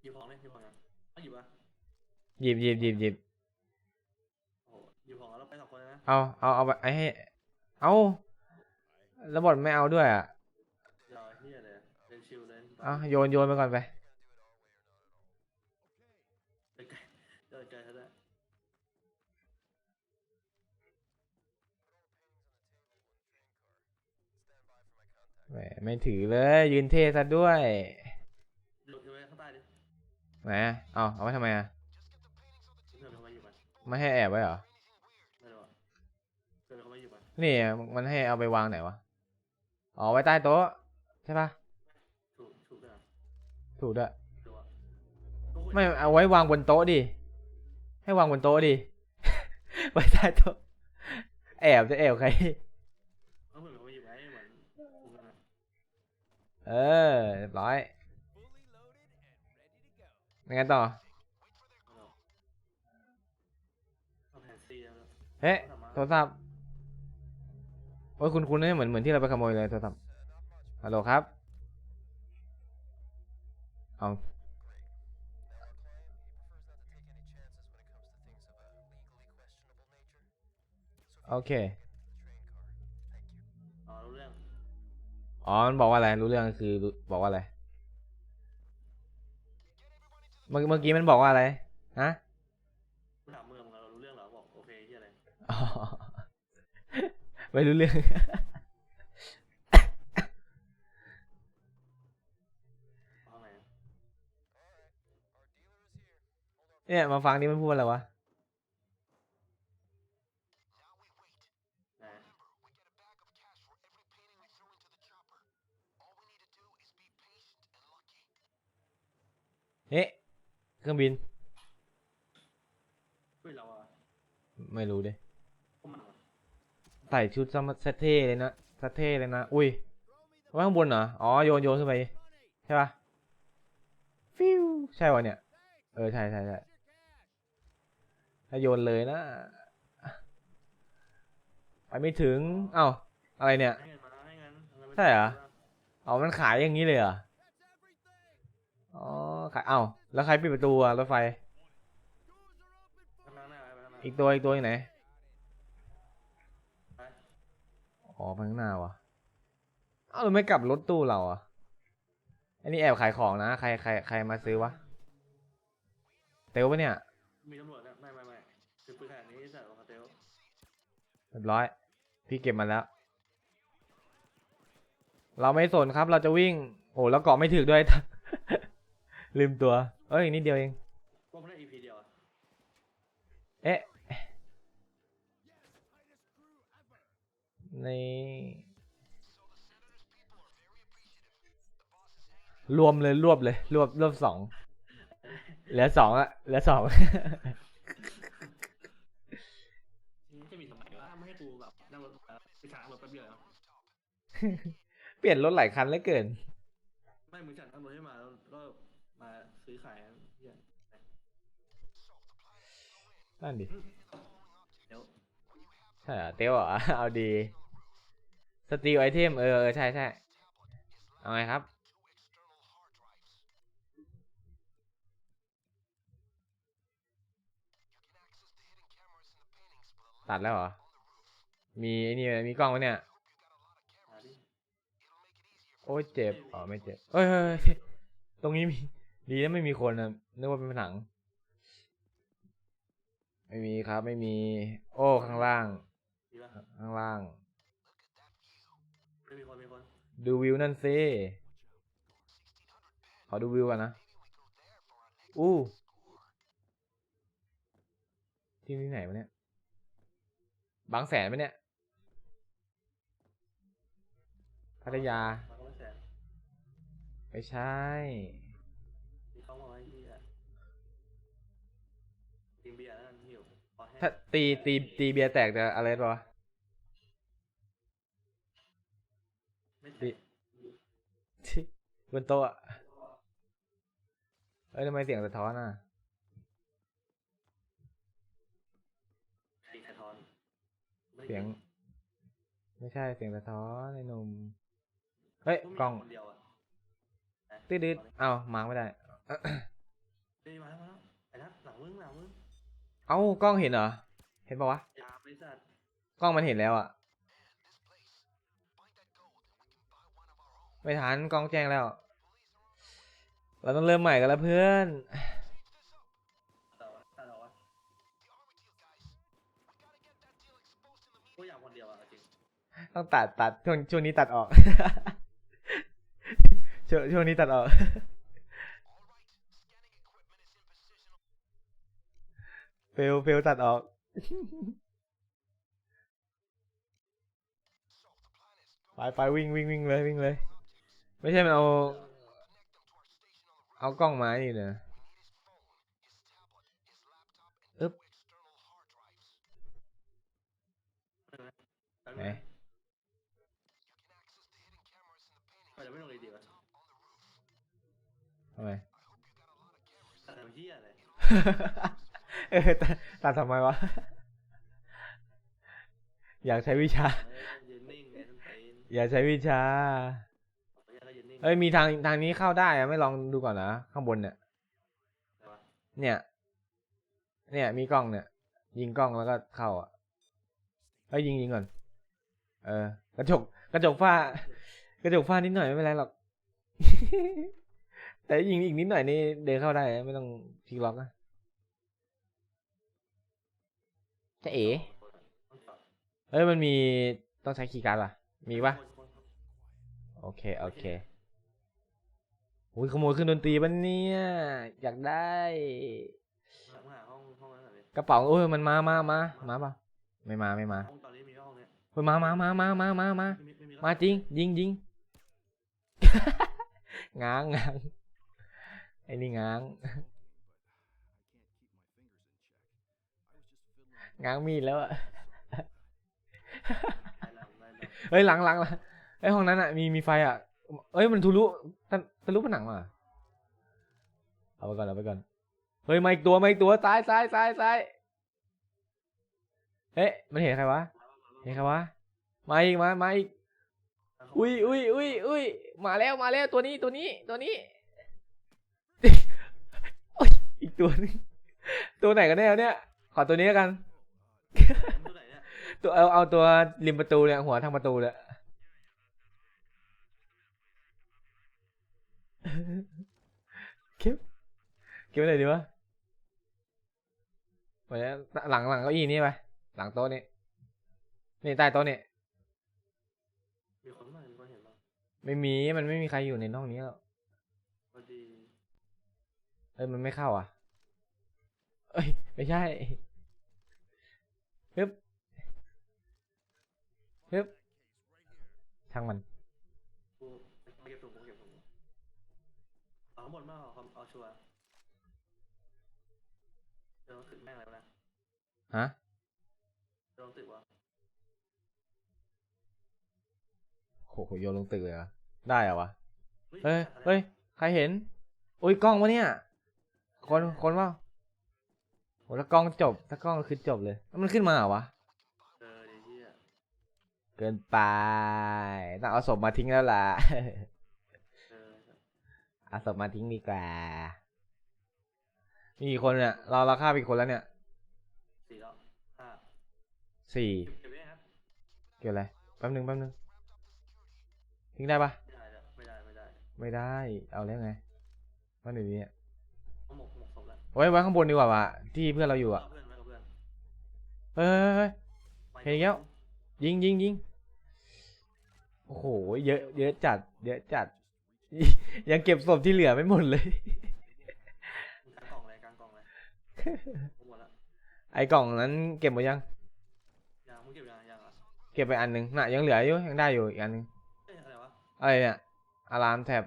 หยิบของเลยหยิบของยังเอาหยิบอะหยิบหยิบหยิบหยิบโอ้โหหยิบของแล้วเราไปสองคนเลยนะเอาเอาเอาไปไอ้ให้เอาแล้วบอดไม่เอาด้วยอะรอเฮียเลยเล่นชิวเล่นเอาโยนโยนไปก่อนไปไปไกลเดินไกลซะด้วยแหมไม่ถือเลยยืนเท่ซะด้วย หลุดไปข้างใต้ดิ ไหนอะเอาเอาไว้ทำไมอะเพื่อนเขามาหยิบมันไม่ให้แอบไว้เหรอ ไม่รู้อะเพื่อนเขามาหยิบมันนี่มันให้เอาไปวางไหนวะ อ๋อไว้ใต้โต๊ะใช่ปะถูกถูกด้วยเหรอถูกด้วยถูกอะก็คุยไม่เอาไว้วางบนโต๊ะดิ ให้วางบนโต๊ะดิ ไว้ใต้โต๊ะ แอบจะแอบใคร เขาเหมือนเขามาหยิบไว้เหมือนถูกกันอะ เออเรียบร้อย ยังไงต่อ เอาหรอเอาแผ่นซีแล้วนะเฮ้ยโทรศัพท์ โอ้ยคุณคุณนี่เหมือนเหมือนที่เราไปขโมยเลยโทรศัพท์ ฮัลโหลครับ เอาโอเค อ๋อรู้เรื่อง อ๋อ มันบอกว่าอะไร รู้เรื่องคือรู้บอกว่าอะไร เมื่อเมื่อกี้มันบอกว่าอะไร ฮะกูถามเมืองเรารู้เรื่องเหรอบอกโอเคเฮียอะไรอ๋อไม่รู้เรื่องเอาข้างไหนอะเนี่ยมาฟังนี่มันพูดอะไรวะไหนเฮ้ เครื่องบิน เฮ้ยเราอะไม่รู้ดิพวกมันอะใส่ชุดซัมเซตเท่เลยนะซัตเท่เลยนะ อุ้ยไว้ข้างบนเหรอ อ๋อ โยนโยนขึ้นไป ใช่ปะฟิวใช่วะเนี่ย เออ ใช่ใช่ใช่ถ้าโยนเลยนะ ไปไม่ถึง เอ้า อะไรเนี่ย ให้เงินมาให้เงินางินไปใช่เหรอ เอามันขายอย่างนี้เลยเหรอ อ๋อ ขายเอ้าแล้วใครปิดประตูอะรถไฟ ข้างหน้าหน้าไปข้างหน้าอีกตัวอีกตัวอยู่ไหนไปอ๋อไปข้างหน้าวะเอ้าเราไม่กลับรถตู้เราอะ อันนี้แอบขายของนะ ใครใครใครมาซื้อวะ เตลปะเนี่ย มีตำรวจนะไม่ไม่ไม่คือปืนขนาดนี้ใส่รองเท้าเตลเรียบร้อย พี่เก็บมาแล้ว เราไม่สนครับ เราจะวิ่ง โอ้แล้วเกาะไม่ถึกด้วย ลืมตัว เอ้ยนิดเดียวเองพวกมันได้ EP เดียวอะเอ๊ะในรวมเลยรวบเลย รวบรวบสองเหลือสองอะเหลือสองจะมีทำไมวะไม่ให้กูแบบนั่งรถมาไปช้างรถแป๊บเดียวเนาะเปลี่ยนรถหลายคันเหลือเกิน ไม่มึงจัดนั่งรถให้มาแล้วก็มา ซื้อขายกันเหี้ยนั่นดิ เดี๋ยวใช่เหรอเตี้ยวเหรอ เอาดี สตีลไอเทมเออเออใช่ใช่เอาไงครับตัดแล้วเหรอ มีไอ้นี่ไหมมีกล้องไหมเนี่ยหาดิโอ้ยเจ็บ อ๋อไม่เจ็บเอ้ยเฮ้ยเฮ้ย ตรงนี้มี ดีนะไม่มีคนนะนึกว่าเป็นผนัง ไม่มีครับไม่มี โอ้ข้างล่าง ดีป่ะข้างล่าง ไม่มีคนมีคนดูวิวนั่นสิขอดูวิวก่อนนะ อู้ที่นี่ไหนวะเนี่ย บางแสนไหมเนี่ย พัทยามาก็ไม่แสนไม่ใช่ ถ้าตีตีตีเบียร์แตกจะอะไรปะวะไม่ดิแตกที่บนโต๊ะอะเอ้ยทำไมเสียงสะท้อนอะตีไข่ทอนไม่ได้เสียงกินไม่ใช่เสียงสะท้อนไอ้หนุ่มเฮ้ยพวมีกล้องคนเดียวอะตืดดืดเอ้ามาร์กไม่ได้เฮ้ยมาแล้วมาแล้วไอ้นัทหลังมึงหลังมึง เอ้ากล้องเห็นเหรอ เห็นปะวะยาบริษัทกล้องมันเห็นแล้วอะไม่ทันกล้องแจ้งแล้ว เราต้องเริ่มใหม่กันแล้วเพื่อนต่อวะต่อวะกูอยากคนเดียวอะจริงต้องตัดตัดช่วงช่วงนี้ตัดออก ช่วงช่วงนี้ตัดออก เฟลเฟลตัดออก ไปไปวิ่งวิ่งวิ่งเลยวิ่งเลย ไม่ใช่มันเอา เอากล้องมานี่เนอะอึ๊บแป๊บไหนนึงเราจะไม่ลงเลยดีวะทำไมแต่ทำ เหี้ยอะไรเออตัดตัดทำไมวะ อยากใช้วิชาเออยืนนิ่งไงท่านเต้นอยากใช้วิชาไม่ใช่ก็ยืนนิ่ง เอ้ยมีทางทางนี้เข้าได้อะไม่ลองดูก่อนนะข้างบนเนี่ยแต่ว่าเนี่ย เนี่ยมีกล้องเนี่ย ยิงกล้องแล้วก็เข้าอะเอ้ยยิงยิงก่อน เออ กระจกกระจกฝ้า กระจกฝ้านิดหน่อยไม่เป็นไรหรอก แต่ยิงอีกนิดหน่อยนี่เดินเข้าได้นะไม่ต้องพลิกล็อกนะ จะเอ๋เอ้ยมันมีต้องใช้คีย์การ์ดป่ะ มีปะโอเค โอเคโอ้ยขโมยเครื่องดนตรีปะเนี่ย อยากได้ กระเป๋าโอ้ยมันมามามามาปะไม่มาไม่มาห้องตอนนี้มีห้องเฮ้ยมามามามามามามามาจริง ยิงยิงง้างง้างไอ้นี่ง้าง ง้างมีดแล้วอะได้แล้วได้แล้วเฮ้ยหลังหลังหลังไอ้ห้องนั้นอะมีมีไฟอะเอ้ยมันทะลุทะลุผนังมาเอาไปก่อนเอาไปก่อนเฮ้ยมาอีกตัวมาอีกตัวซ้ายซ้ายซ้ายซ้ายเอ๊ะมันเห็นใครวะเห็นใครวะมาอีกมามาอีกอุ้ยอุ้ยอุ้ยอุ้ยมาแล้วมาแล้วตัวนี้ตัวนี้ตัวนี้อีกตัวนึงตัวไหนกันแน่เนี่ยขอตัวนี้กัน ตัวไหนเนี่ยตัวเอาเอาตัวริมประตูเนี่ยหัวทางประตูเลยเก็บเก็บไว้ไหนดีวะไว้หลังหลังเก้าอี้นี่ไปหลังโต๊ะนี่นี่ใต้โต๊ะนี่มีคนมามีคนเห็นป่ะไม่มีมันไม่มีใครอยู่ในห้องนี้หรอกพอดีเอ้ยมันไม่เข้าอะ เอ้ยไม่ใช่ฮึบฮึบ ช่างมันกูเอาเก็บถุงกูเก็บถุงเอาข้างบนมากเอาเอาชัวร์เดี๋ยวต้องตึกแม่งอะไรวะนะฮะเดี๋ยวต้องตึกวะโหโยนลงตึกเลยเหรอได้เหรอวะเฮ้ยอะไรเฮ้ยใครเห็นอุ้ยกล้องวะเนี่ย คนคนว่าโหถ้ากล้องจบถ้ากล้องคือจบเลยแล้วมันขึ้นมาเหรอวะเออดีที่อะ เกินไปต้องเอาศพมาทิ้งแล้วล่ะเออเอาศพมาทิ้งดีกว่า มีกี่คนเนี่ย เราเราฆ่าไปกี่คนแล้วเนี่ยสี่แล้วห้าสี่เก็บเก็บไว้ครับเกี่ยวอะไร แป๊บนึงแป๊บนึงทิ้งได้ปะไม่ได้แล้วไม่ได้ไม่ได้ไม่ได้ เอาแล้วไงว่าหนึ่งนี้เนี่ยเขาหมกหมกศพแล้วไว้ไว้ข้างบนดีกว่าวะที่เพื่อนเราอยู่อะเพื่อนไว้กับเพื่อนเฮ้ยเฮ้ยเฮ้ยไม่เห็นอีกแล้ว ยิงยิงยิง โอ้โห เยอะ เยอะจัด เยอะจัด ยังเก็บศพที่เหลือไม่หมดเลย กลางกล่องเลยกลางกล่องเลยหมดละไอ้กล่องนั้นเก็บหมดยังยังมึงเก็บยังยังอะเก็บไปอันหนึ่งน่ะยังเหลืออยู่ยังได้อยู่อีกอันหนึงเอ้ยอะไรวะอะไรเนี่ยอะลามแท็บ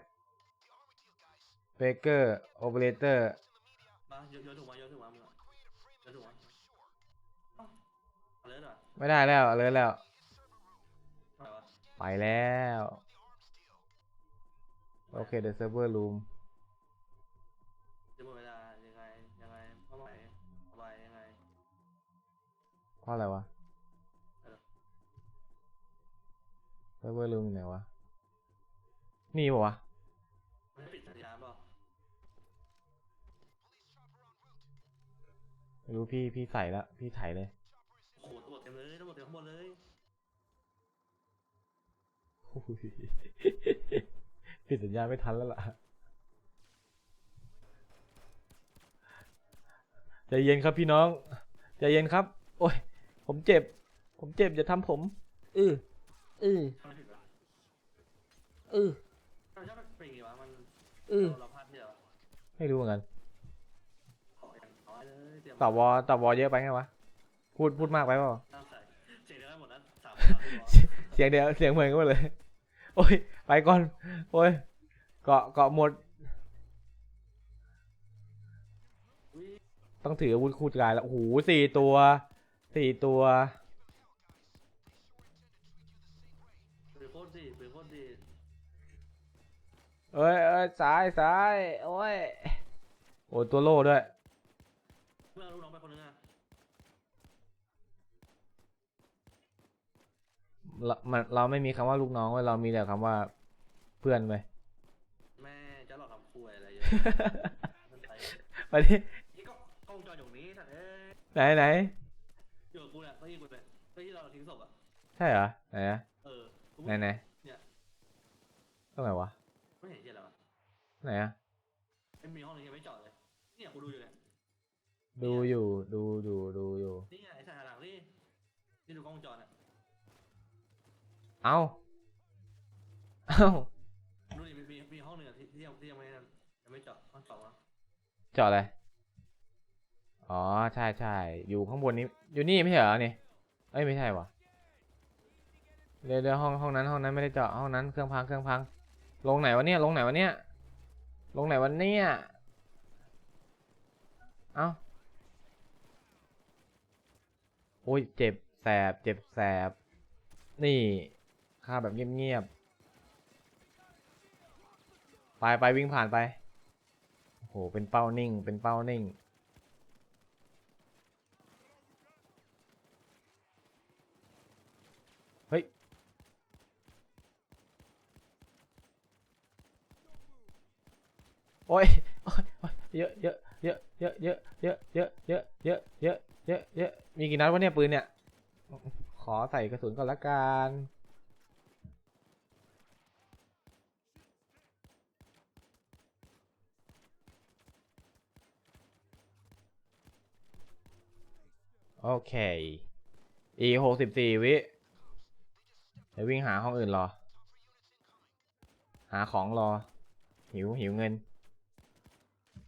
เบเกอร์โอเปอเรเตอร์มาโยนโยนถุงมาโยนถุงมามึงอะโยนถุงมาเอ้าเอาเลยเหรอไม่ได้แล้วเลยแล้วอะ ไปแล้ว โอเค the server room จะหมดเวลายังไงยังไงเท่าไหร่เท่าไหร่ยังไงเพราะอะไรวะเออ server room อยู่ไหนวะ นี่ปะวะม่ได้ปิดสัญญาณเปล่รู้พี่พี่ใส่ล้วพี่ไถเลยโอ้โหตำรวจเต็มเลยตำรวจเต็มข้างบนเลย อุ้ยปิดสัญญาณไม่ทันแล้วล่ะใจเย็นครับพี่น้องใจเย็นครับ โอ้ย ผมเจ็บ ผมเจ็บอย่าทำผมอืออือทำไมถึงวะอือทำไมชอบเป็นอย่างงี้วะมันอือเราเราพลาดที่เหรอไม่รู้เหมือนกันขออย่างน้อยเลยเตรียมตอบวอตอบวอเยอะไปไงวะ พูดพูดมากไปเปล่าตั้งใจเสียงเดียวกันหมดนะสามสามที่วะเสียงเดียวเสียงเหมือนกันหมดเลย โอ้ย ไปก่อน โอ้ย เกาะเกาะหมด ต้องถืออาวุธคู่กายแล้วโอ้โหสี่ตัว สี่ตัว ปืนโคตรดีปืนโคตรดีเอ้ยเอ้ยซ้ายซ้ายโอ้ย โอ้ตัวโล่ด้วย เมื่อเอาลูกน้องไปคนนึงอะ เรามันเราไม่มีคำว่าลูกน้องเว้ยเรามีแต่คำว่าเพื่อนไป แม่จะหลอกทำคุยอะไรเยอะมันไปไปดินี่ก็กล้องจออยู่นี้สัตว์เอ้ยไหนไหนอยู่กับกูเนี่ยเก้าอี้กูเนี่ยเก้าอี้เราทิ้งศพอะใช่เหรอไหนอะเออกูไหนไหนเนี่ยตรงไหนวะไม่เห็นเหี้ยอะไรวะไหนอะไม่มีห้องนึงยังไม่จอดเลยเนี่ยกูดูอยู่เนี่ยดูอยู่ดูอยู่ดูอยู่นี่ไงไอ้สายหลังนี่นี่ดูกล้องวงจรอะ เอ้า เอ้า ดูดิมีมีมีห้องหนึ่งอะที่ที่ยังที่ยังไม่นั่นยังไม่จอดห้องสองอะเจาะอะไร อ๋อ ใช่ใช่ อยู่ข้างบนนี้ อยู่นี่ไม่ใช่เหรอนี่ เอ้ย ไม่ใช่วะเดี๋ยวเดี๋ยวห้องห้องนั้นห้องนั้นไม่ได้เจาะห้องนั้นเครื่องพังเครื่องพัง ลงไหนวะเนี่ย ลงไหนวะเนี่ย ลงไหนวะเนี่ย เอ้า โอ้ย เจ็บแสบ เจ็บแสบ นี่ ฆ่าแบบเงียบๆ ไปไปวิ่งผ่านไป โอ้โห เป็นเป้านิ่ง เป็นเป้านิ่ง เฮ้ย โอ้ยโอ้ยเยอะเยอะเยอะเยอะเยอะเยอะเยอะเยอะเยอะเยอะเยอะเยอะมีกี่นัดวะเนี่ยปืนเนี่ย ขอใส่กระสุนก่อนละกัน โอเค อีหกสิบสี่วิเดี๋ยววิ่งหาห้องอื่นรอ หาของรอ หิวหิวเงิน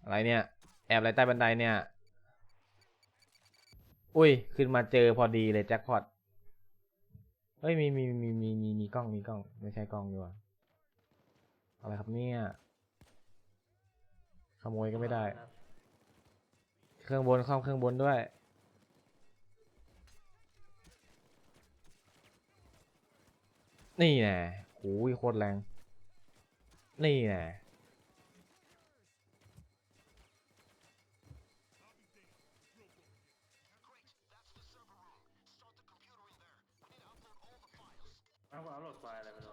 อะไรเนี่ย แอบอะไรใต้บันไดเนี่ย อุ้ย ขึ้นมาเจอพอดีเลยแจ็คพอตเฮ้ยมีมีมีมีมีมีกล้องมีกล้อง ไม่ใช่กล้องดีกว่าอะไรครับเนี่ยขโมยก็ไม่ได้ เครื่องบนเข้าเครื่องบนด้วย นี่แน่โอ้ยโคตรแรง นี่แน่เอาเอาโหลดไฟล์อะไรมาดู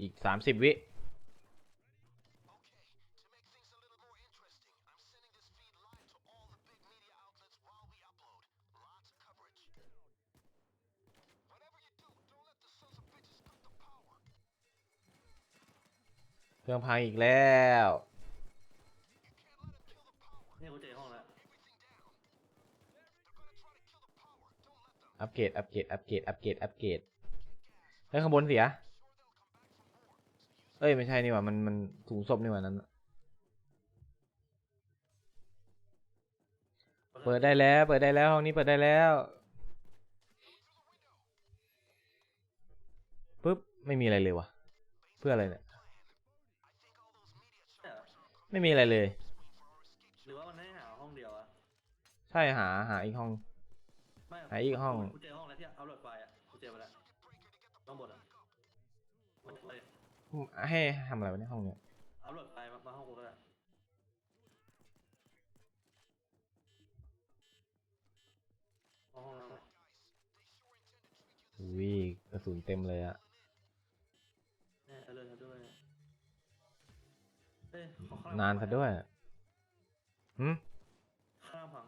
อีกสามสิบวิ รื่องพังอีกแล้วนี่กูเจอห้องแล้วอัปเกรดอัปเกรดอัปเกรดอัปเกรดอัปเกรดเฮ้ยข้างบนเสีย เอ้ยไม่ใช่นี่หว่ามันมันถุงศพนี่หว่านั้นน่ะเปิดได้แล้ว เปิดได้แล้วห้องนี้เปิดได้แล้วปึ๊บไม่มีอะไรเลยวะเพื่ออะไรเนี่ยใช่เหรอ ไม่มีอะไรเลย หรือว่ามันให้หาห้องเดียวอะใช่หาหาอีกห้อง ไม่หาอีกห้อง กูเจอห้องแล้วที่เอาโหลดไฟล์อะกูเจอมาแล้วต้องบนอะมันเลยให้ทำอะไรวะเนี่ยห้องเนี้ยเอาโหลดไฟล์มามาห้องกูก็ได้ห้องนั้นอะ วิกระสุนเต็มเลยอะ นานซะด้วยหืมข้างผัง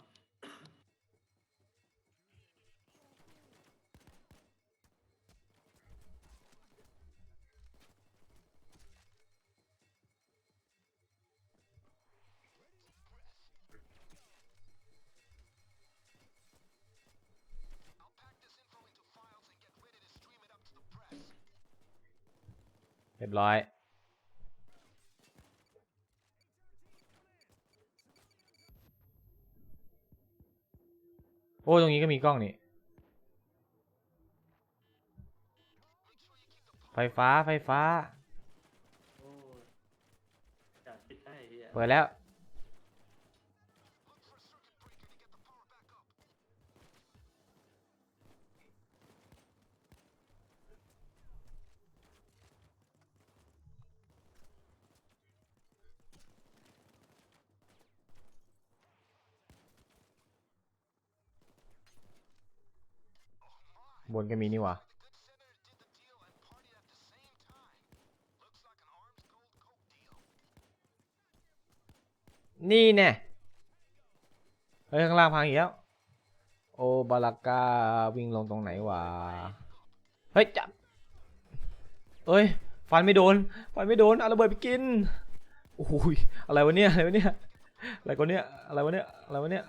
เรียบร้อย โอ้ตรงนี้ก็มีกล้องนี่ไฟฟ้าไฟฟ้าโอ้ยอยากปิดให้ไอ้เฮียเปิดแล้ว บนก็มีนี่ว่านี่แน่เฮ้ยข้างล่างพังอีกแล้ว โอบาลากาวิ่งลงตรงไหนวะ เฮ้ยจับเอ้ย ฟันไม่โดน ฟันไม่โดนเอาระเบิดไปกิน โอ้ย อะไรวะเนี่ย อะไรวะเนี่ย อะไรกันเนี่ย อะไรวะเนี่ย อะไรวะเนี่ย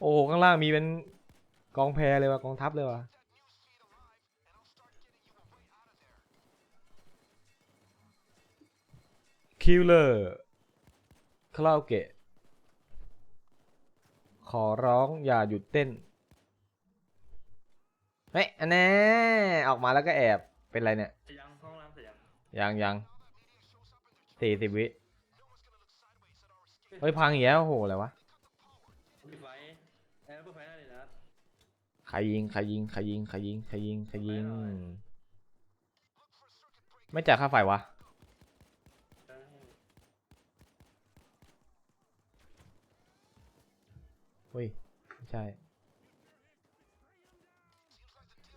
โอ้ข้างล่างมีเป็นกองแพเลยวะกองทัพเลยวะ คิลเลอร์คาราโอเกะ ขอร้องอย่าหยุดเต้น เฮ้ย อันแน่ออกมาแล้วก็แอบ เป็นไรเนี่ยเสร็จยังห้องน้ำเสร็จยังยังยังสี่สิบวิ เฮ้ย พังอีกแล้วโอ้โห อะไรวะ ปิดไฟแอร์เปิดไฟได้เลยนะ ใครยิง ใครยิง ใครยิง ใครยิง ใครยิง ใครยิง ไม่หน่อยไม่จ่ายค่าไฟวะ ได้ เฮ้ยไม่ใช่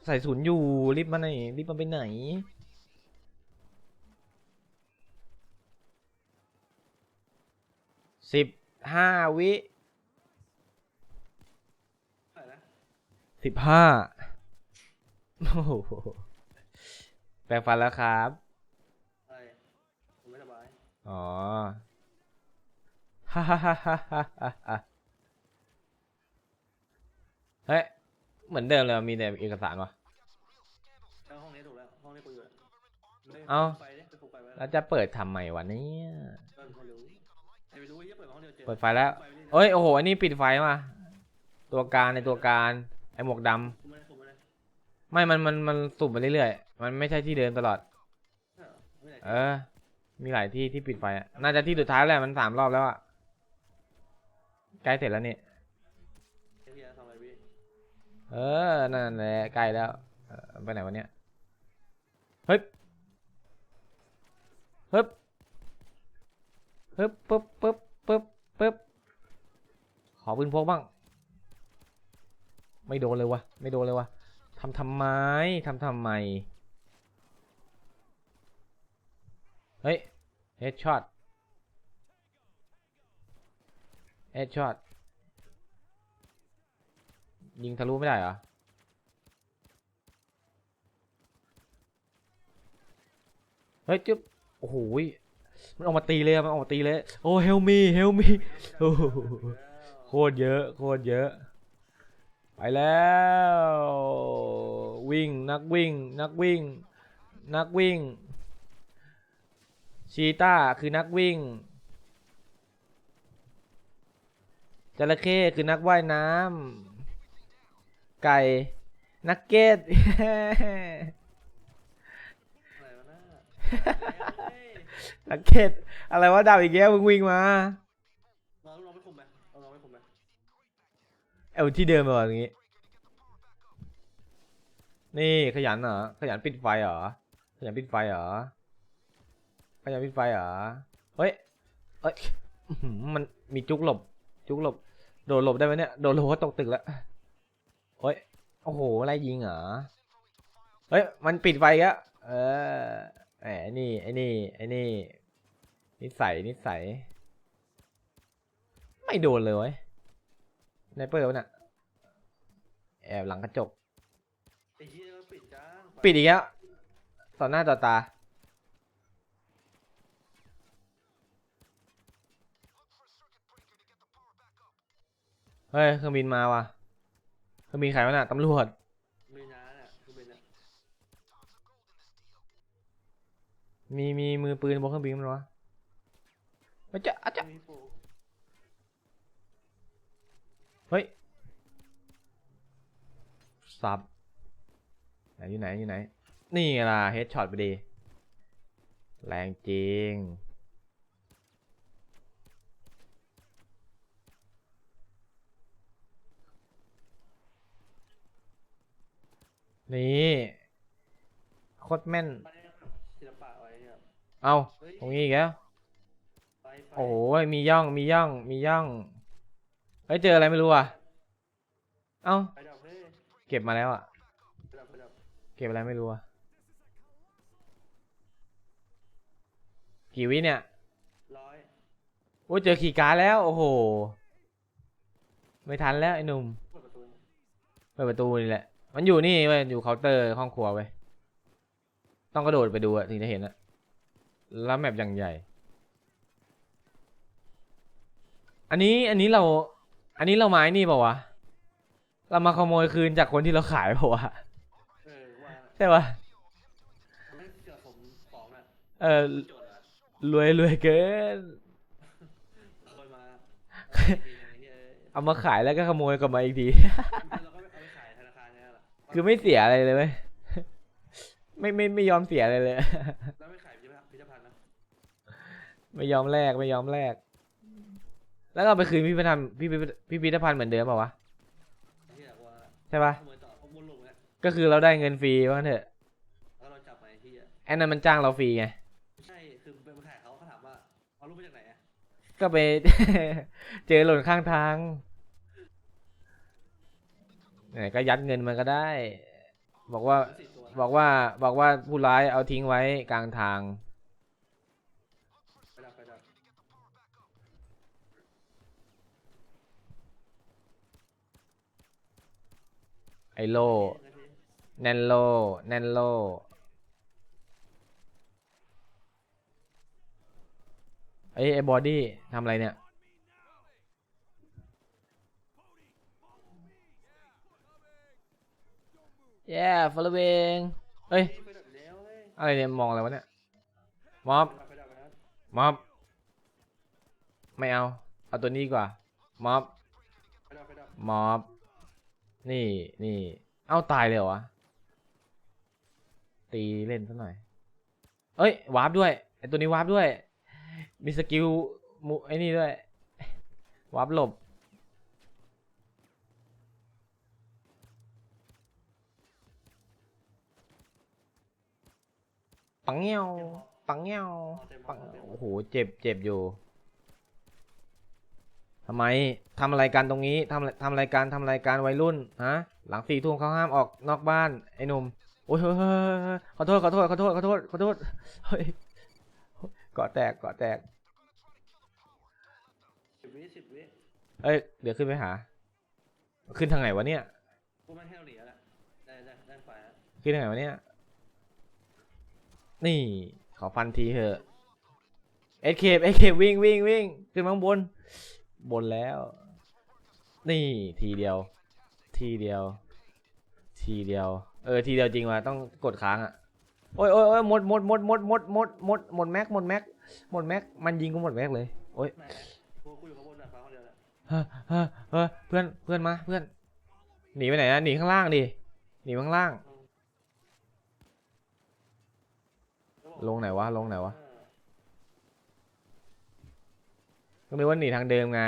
ใส่ศูนย์อยู่รีบมาไหนอยรีบมาไปไหนสิบห้าวิอะไรนะสิบห้าโอ้โหแปลงฟันแล้วครับอะไรผมไม่สบาย อ๋อฮ่าฮ่าฮ่าฮ่าฮ่าฮ่า เฮ้ย เหมือนเดิมเลยมีแต่เอกสารวะแล้วห้องนี้ถูกแล้ว ห้องนี้กูอยู่แล้วไม่ได้เอ้าไฟดิไปปลุกไฟไว้แล้วจะเปิดทำไมวะเนี่ยเออไม่รู้ไอ้ไม่รู้ไอ้เหี้ยเปิดมาห้องเดียวเจอเปิดไฟแล้วไฟไม่ได้นะเอ้ยโอ้โหอันนี้ปิดไฟมา ตัวการในตัวการไอหมวกดผมไม่ได้ผมไม่ได้ำไม่มันมันมันสุ่มไปเรื่อยๆ มันไม่ใช่ที่เดิมตลอด เออไม่ได้เออ มีหลายที่ที่ปิดไฟอะน่าจะที่สุดท้ายแหละมันสามรอบแล้วอะใกล้เสร็จแล้วนี่ ไอ้เหี้ยทำอะไรพี่ เออ นั่นแหละใกล้แล้วไปไหนวะเนี่ยเฮ้ยฮึบฮึบปึ๊บปึ๊บปึ๊บปึ๊บขอปืนพกบ้าง ไม่โดนเลยวะไม่โดนเลยวะทำทำไมทำทำไมเฮ้ยเฮดช็อตเฮดช็อต ยิงทะลุไม่ได้เหรอ เฮ้ยจุ๊บโอ้โหมันออกมาตีเลยมันออกมาตีเลย โอ้เฮลมีเฮลมีโอ้โหโคตรเยอะโคตรเยอะ ไปแล้ว วิ่งนักวิ่ง นักวิ่ง นักวิ่ง ชีต้าคือนักวิ่งจระเข้คือนักว่ายน้ำ ไก่ นักเก็ต อะไรวะน่าเฮ้ยนักเก็ต อะไรวะดาวอีกแล้วมึงวิ่งมาเราลองไปคุมไหมเราลองไปคุมไหมเอาที่เดิมมาอย่างงี้ นี่ขยันเหรอ ขยันปิดไฟเหรอ ขยันปิดไฟเหรอ ขยันปิดไฟเหรอ เฮ้ยเอ้ยอื้อหือมันมีจุกหลบ จุกหลบ โดดหลบได้ไหมเนี่ย โดดหลบก็ตกตึกแล้ว เฮ้ย โอ้โหอะไรยิงเหรอ เฮ้ย มันปิดไฟแล้วเออแหมไอ้นี่ไอ้นี่ไอ้นี่ นิสัย นิสัย ไม่โดนเลยเว้ยไนเปอร์วะน่ะ แอบหลังกระจก ไอ้เหี้ยปิดจ้าปิดอีกแล้วต่อหน้าต่อตา เฮ้ยเครื่องบินมาว่ะ เครื่องบินใครวะน่ะตำรวจมีน้าเนี่ยคือเป็นเนี่ยมมีมีมือปืนบนเครื่องบินมั้ยวะมันจะอาจจะมีปูเฮ้ยซับไหนอยู่ไหนอยู่ไหน นี่ไงล่ะเฮดช็อตไปดี แรงจริง นี่โคตรแม่นไปศิลปะไว้เนี่ยเอาเฮ้ยตรงนี้อีกแล้ว ไฟไฟโอ้ยมีย่อง มีย่อง มีย่อง เฮ้ย เจออะไรไม่รู้อะ เอ้า ไฟดับเฮ้ยเก็บมาแล้วอะ ไฟดับไฟดับเก็บอะไรไม่รู้อะ กี่วิเนี่ย ร้อยโอ้ยเจอขี่การ์ดแล้ว โอ้โห ไม่ทันแล้วไอ้หนุ่ม เปิดประตูเปิดประตูนี่แหละ มันอยู่นี่เว้ยอยู่เคาน์เตอร์ห้องครัวเว้ยต้องกระโดดไปดูอะถึงจะเห็นอะแล้วแมปอย่างใหญ่ อันนี้อันนี้เรา อันนี้เราไม้นี่เปล่าวะ เรามาขโมยคืนจากคนที่เราขายเปล่าวะเออว่าใช่ปะไม่เกี่ยวกับผมของน่ะเออโจทย์อะรวยรวยเกิน คนมาทีนึงไอ้เหี้ยเอามาขายแล้วก็ขโมยกลับมาอีกทีเราก็ไม่เคือไม่เสียอะไรเลยเว้ยไม่ไม่ไม่ยอมเสียอะไรเลย แล้วไม่ขายพิพิธภัณฑ์นะไม่ยอมแลกไม่ยอมแลกแล้วก็เอาไปคืนพิพิธภัณฑ์พิพิธพิพิธภัณฑ์เหมือนเดิมเปล่าวะที่อยากว่าใช่ปะขโมยต่อพวกบุญหลงเนี่ยก็คือเราได้เงินฟรีว่างั้นเถอะแล้วเราจับมาไอ้ที่อะไอ้นั่นมันจ้างเราฟรีไงใช่คือเป็นมาขายเขาเขาถามว่าเอารูปมาจากไหนอะก็ไป เจอหล่นข้างทาง ไหนก็ยัดเงินมันก็ได้ บอกว่าบอกว่าบอกว่าผู้ร้ายเอาทิ้งไว้กลางทาง ไปดับไปดับไอโล แนนโล แนนโล ไอ้ไอ้บอดี้ทำอะไรเนี่ย แย่ following เฮ้ยไปดับแล้วเฮ้ย อะไรเนี่ย มองอะไรวะเนี่ย ม็อบ ม็อบ ไม่เอา เอาตัวนี้ดีกว่า ม็อบ ม็อบ นี่ นี่ เอ้าตายเลยเหรอวะ ตีเล่นซะหน่อย เอ้ย วาร์ปด้วย ไอตัวนี้วาร์ปด้วย มีสกิลมุไอ้นี่ด้วย วาร์ปหลบ ปังเงี้ยวปังเงี้ยวปังโอ้โหเจ็บเจ็บอยู่ทำไมทำอะไรกันตรงนี้ทำอะไรทำอะไรกันทำอะไรกันวัยรุ่นฮะหลังสี่ทุ่มเขาห้ามออกนอกบ้านไอ้หนุ่มโอ้ยเฮ้ยเฮ้ยเฮ้ยเฮ้ยขอโทษขอโทษขอโทษขอโทษขอโทษเฮ้ยเกาะแตกเกาะแตกสิบวิสิบวิเอ้ยเดี๋ยวขึ้นไปหา ขึ้นทางไหนวะเนี่ยกูไม่ให้เราหนีแล้วแหละได้ได้ได้ไฟแล้วขึ้นทางไหนวะเนี่ย นี่ ขอฟันทีเถอะเอเคเอเควิ่งวิ่งวิ่งขึ้นมาข้างบน บนแล้ว นี่ทีเดียว ทีเดียว ทีเดียว เออทีเดียวจริงว่ะต้องกดค้างอะโอ้ยโอ้ยโอ้ยหมดหมดหมดหมดหมดหมดหมดหมดแม็กหมดแม็กหมดแม็กมันยิงกูหมดแม็กเลยโอ้ยเฮ้ยเฮ้ยเฮ้ยเพื่อนเพื่อนมาเพื่อนหนีไปไหนนะหนีข้างล่างดิหนีข้างล่าง ลงไหนวะ ลงไหนวะก็นึกว่าหนีทางเดิมไง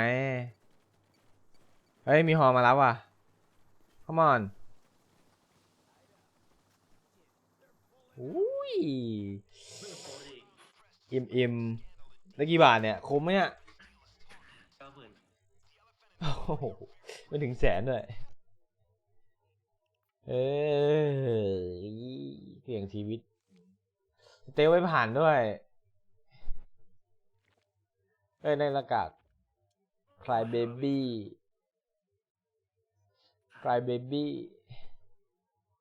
เฮ้ย มีฮอมารับว่ะ come on อุ้ยอิ่มอิ่มแล้วกี่บาทเนี่ย คุ้มไหมเนี่ยโอ้โหไม่ถึงแสนด้วยเออเสี่ยงชีวิต เตลไม่ผ่านด้วย เอ้ยในอะกาศคลายเบบี้คลายเบบี้